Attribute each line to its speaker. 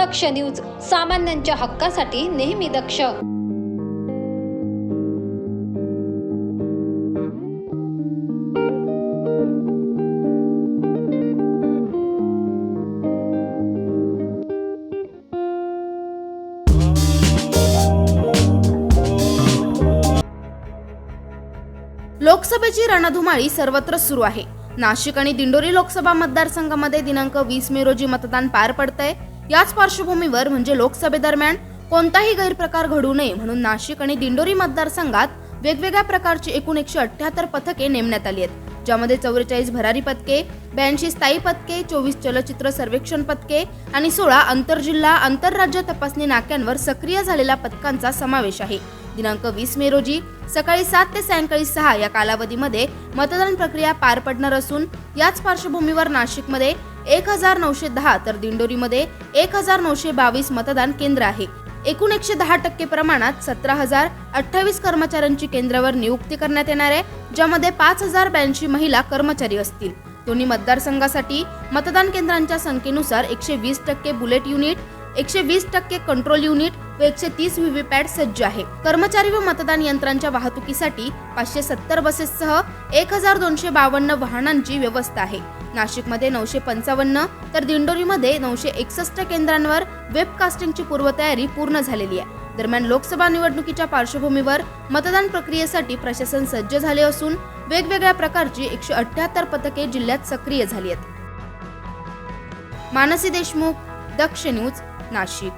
Speaker 1: दक्ष news सामान्यांच्या हक्कासाठी नेहमी दक्ष.
Speaker 2: लोकसभेची रणधुमाळी सर्वत्र सुरू आहे. नाशिक आणि दिंडोरी लोकसभा मतदारसंघामध्ये दिनांक वीस मे रोजी मतदान पार पडतंय. याच पार्श्वभूमीवर म्हणजे लोकसभेदरम्यान कोणताही गैरप्रकार घडू नये म्हणून नाशिक आणि दिंडोरी मतदारसंघात वेगवेगळ्या प्रकारची एकूण एकशे अठ्ठ्याहत्तर पथके नेमण्यात आली आहेत ज्यामध्ये चौवेचाळीस भरारी पथके ब्याऐंशी स्थायी पथके चोवीस चलचित्र सर्वेक्षण पथके आणि सोळा आंतरजिल्हा आंतरराज्य तपासणी नाक्यांवर सक्रिय झालेल्या पथकांचा समावेश आहे. दिनांक वीस मे रोजी सकाळी सात ते सायंकाळी सहा या कालावधीमध्ये मतदान प्रक्रिया पार पडणार असून याच पार्श्वभूमीवर नाशिकमध्ये एक हजार नऊशे दहा तर दिंडोरीमध्ये एक हजार नऊशे बावीस मतदान केंद्र आहे. एकूण एकशे दहा टक्के प्रमाणात सतरा हजार अठ्ठावीस कर्मचाऱ्यांची केंद्रावर नियुक्ती करण्यात येणार आहे ज्यामध्ये पाच हजार ब्याऐंशी महिला कर्मचारी असतील. दोन्ही मतदारसंघासाठी मतदान केंद्रांच्या संख्येनुसार एकशे वीस टक्के बुलेट युनिट एकशे वीस टक्के कंट्रोल युनिट व एकशे तीस व्हीव्हीपॅट सज्ज आहे. कर्मचारी व मतदान यंत्रांच्या वाहतुकीसाठी पाचशे सत्तर बसेससह एक हजार दोनशे बावन्न वाहनांची व्यवस्था आहे. नाशिकमध्ये नऊशे पंचावन्न तर दिंडोरीमध्ये नऊशे एकसष्ट केंद्रांवर वेबकास्टिंगची पूर्वतयारी पूर्ण झालेली आहे. दरम्यान लोकसभा निवडणुकीच्या पार्श्वभूमीवर मतदान प्रक्रियेसाठी प्रशासन सज्ज झाले असून वेगवेगळ्या प्रकारची एकशे अठ्याहत्तर पथके जिल्ह्यात सक्रिय झाली आहेत. मानसी देशमुख दक्ष न्यूज नाशिक.